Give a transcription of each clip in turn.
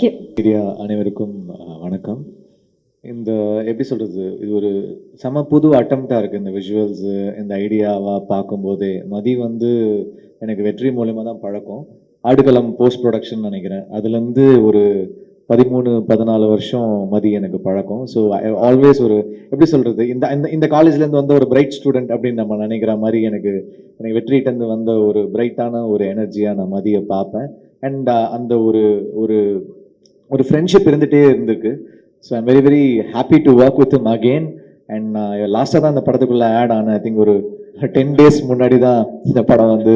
பிரியா அனைவருக்கும் வணக்கம். இந்த எப்படி சொல்கிறது இது ஒரு செம புது அட்டம்ப்டாக இருக்குது இந்த விஷுவல்ஸ் இந்த ஐடியாவாக பார்க்கும்போதே. மதி வந்து எனக்கு வெற்றி மூலயமா தான் பழக்கம். ஆடுகளம் போஸ்ட் ப்ரொடக்ஷன் நினைக்கிறேன். அதுலேருந்து ஒரு பதிமூணு பதினாலு வருஷம் மதி எனக்கு பழக்கம். ஸோ ஆல்வேஸ் ஒரு எப்படி சொல்கிறது இந்த இந்த இந்த காலேஜ்லேருந்து வந்த ஒரு பிரைட் ஸ்டூடெண்ட் அப்படின்னு நம்ம நினைக்கிற மாதிரி எனக்கு எனக்கு வெற்றிகிட்டேருந்து வந்த ஒரு பிரைட்டான ஒரு எனர்ஜியாக நான் மதியை பார்ப்பேன். அண்ட் அந்த ஒரு ஒரு ஒரு ஃப்ரெண்ட்ஷிப் இருந்துகிட்டே இருந்திருக்கு. So I'm very very happy to work with him again and நான் லாஸ்ட்டாக தான் இந்த படத்துக்குள்ளே ஆட் ஆனேன். ஐ திங்க் ஒரு டென் டேஸ் முன்னாடி தான் இந்த படம் வந்து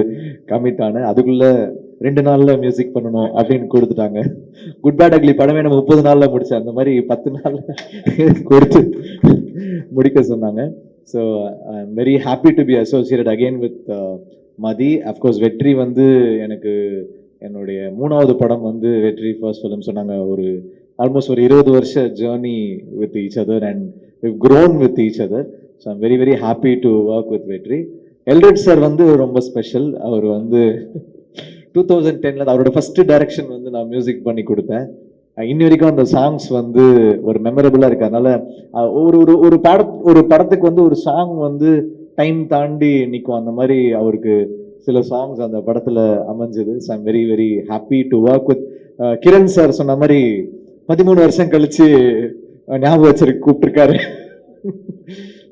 கமிட் ஆனேன். அதுக்குள்ளே ரெண்டு நாளில் மியூசிக் பண்ணணும் அப்படின்னு கொடுத்துட்டாங்க. குட் பேட் அக்லி படமே நம்ம முப்பது நாளில் முடித்தேன் அந்த மாதிரி பத்து நாளில் கொடுத்து முடிக்க சொன்னாங்க. So I am very happy to be associate again with Mathi of course Vetri வந்து எனக்கு என்னுடைய மூணாவது படம் வந்து வெற்றி ஃபர்ஸ்ட் ஃபிலிம் சொன்னாங்க. ஒரு ஆல்மோஸ்ட் ஒரு இருபது வருஷ journey with each other and we've grown with each other so I'm very very happy to work with Vetri Elred sir வந்து ரொம்ப ஸ்பெஷல் அவர் வந்து டூ தௌசண்ட் டென்னில் அவரோட ஃபஸ்ட்டு டைரக்ஷன் வந்து நான் மியூசிக் பண்ணி கொடுத்தேன். இன்னி வரைக்கும் அந்த சாங்ஸ் வந்து ஒரு மெமரபுளாக இருக்குது அதனால் ஒரு ஒரு ஒரு பட ஒரு படத்துக்கு வந்து ஒரு சாங் வந்து டைம் தாண்டி நிற்கும் அந்த மாதிரி அவருக்கு சில சாங்ஸ் அந்த படத்தில் அமைஞ்சது. So I'm very very happy to work with Kiran sir சொன்ன மாதிரி பதிமூணு வருஷம் கழிச்சு uh, ஞாபகம் வச்சிரு கூப்பிட்டுருக்காரு.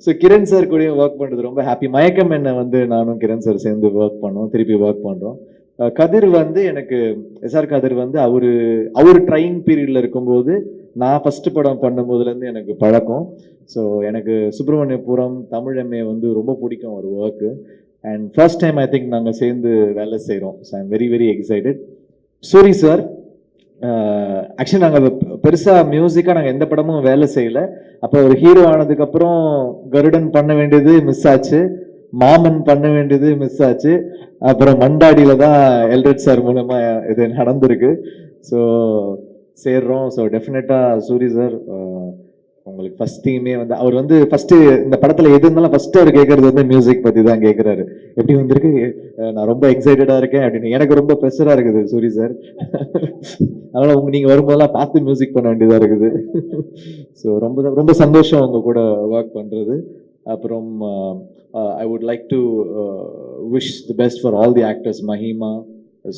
ஸோ கிரண் சார் கூடயும் ஒர்க் பண்ணுறது ரொம்ப ஹாப்பி மயக்கம் என்ன வந்து நானும் கிரண் சார் சேர்ந்து ஒர்க் பண்ணோம் திருப்பி ஒர்க் பண்ணுறோம் uh, கதிர் வந்து எனக்கு எஸ்ஆர் கதிர் வந்து அவர் அவர் ட்ரைனிங் பீரியடில் இருக்கும்போது நான் ஃபஸ்ட்டு படம் பண்ணும்போதுலேருந்து எனக்கு பழக்கம். ஸோ எனக்கு சுப்பிரமணியபுரம் தமிழ் எம்ஏ வந்து ரொம்ப பிடிக்கும் ஒரு work and first time I think நாங்கள் சேர்ந்து வேலை செய்கிறோம் so I'm very very excited Soori sir actually நாங்கள் பெருசாக மியூசிக்காக நாங்கள் எந்த படமும் வேலை செய்யல. அப்போ ஒரு ஹீரோ ஆனதுக்கப்புறம் கருடன் பண்ண வேண்டியது மிஸ் ஆச்சு. மாமன் பண்ண வேண்டியது மிஸ் ஆச்சு. அப்புறம் மண்டாடியில் தான் எல்ரெட் சார் மூலமாக இது நடந்திருக்கு. ஸோ சேர்றோம். ஸோ டெஃபினட்டாக சூரி சார் உங்களுக்கு ஃபர்ஸ்ட் தீமே வந்து அவர் வந்து ஃபர்ஸ்ட் இந்த படத்துல எது இருந்தாலும் ஃபர்ஸ்ட் அவர் கேட்கறது வந்து மியூசிக் பத்தி தான் கேட்குறாரு எப்படி வந்திருக்கு? நான் ரொம்ப எக்ஸைட்டடா இருக்கேன் அப்படின்னு. எனக்கு ரொம்ப ப்ரெஷரா இருக்குது சூரி சார் அதனால உங்க நீங்க வரும்போதெல்லாம் பார்த்து மியூசிக் பண்ண வேண்டியதா இருக்குது. ஸோ ரொம்ப ரொம்ப சந்தோஷம் உங்க கூட ஒர்க் பண்றது. அப்புறம் I would like to wish the best for all the actors Mahima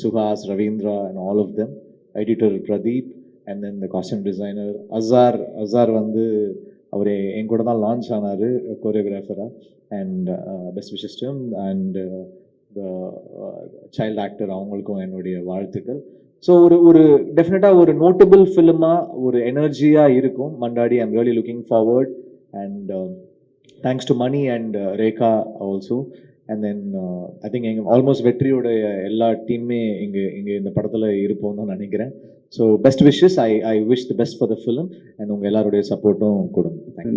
Suhas Ravindra and all of them editor Pradeep and then the costume designer Azhar Azhar வந்து அவர் என் கூட தான் லான்ச் ஆனார் கோரியோகிராஃபராக அண்ட் பெஸ்ட் விஷஸ் டும் and child child actor அவங்களுக்கும் என்னுடைய வாழ்த்துக்கள். ஸோ ஒரு ஒரு டெஃபினட்டாக ஒரு நோட்டபிள் ஃபிலிமாக ஒரு எனர்ஜியாக இருக்கும். Mandaadi I'm really looking forward and thanks to Mani and Rekha also and then I think எங்கள் ஆல்மோஸ்ட் வெற்றியோடைய எல்லா டீமுமே இங்கே இங்கே இந்த படத்தில் இருப்போம்னு தான் நினைக்கிறேன். So best wishes I I wish the best for the film and உங்கள் எல்லாருடைய சப்போர்ட்டும் கொடுங்க. Thank.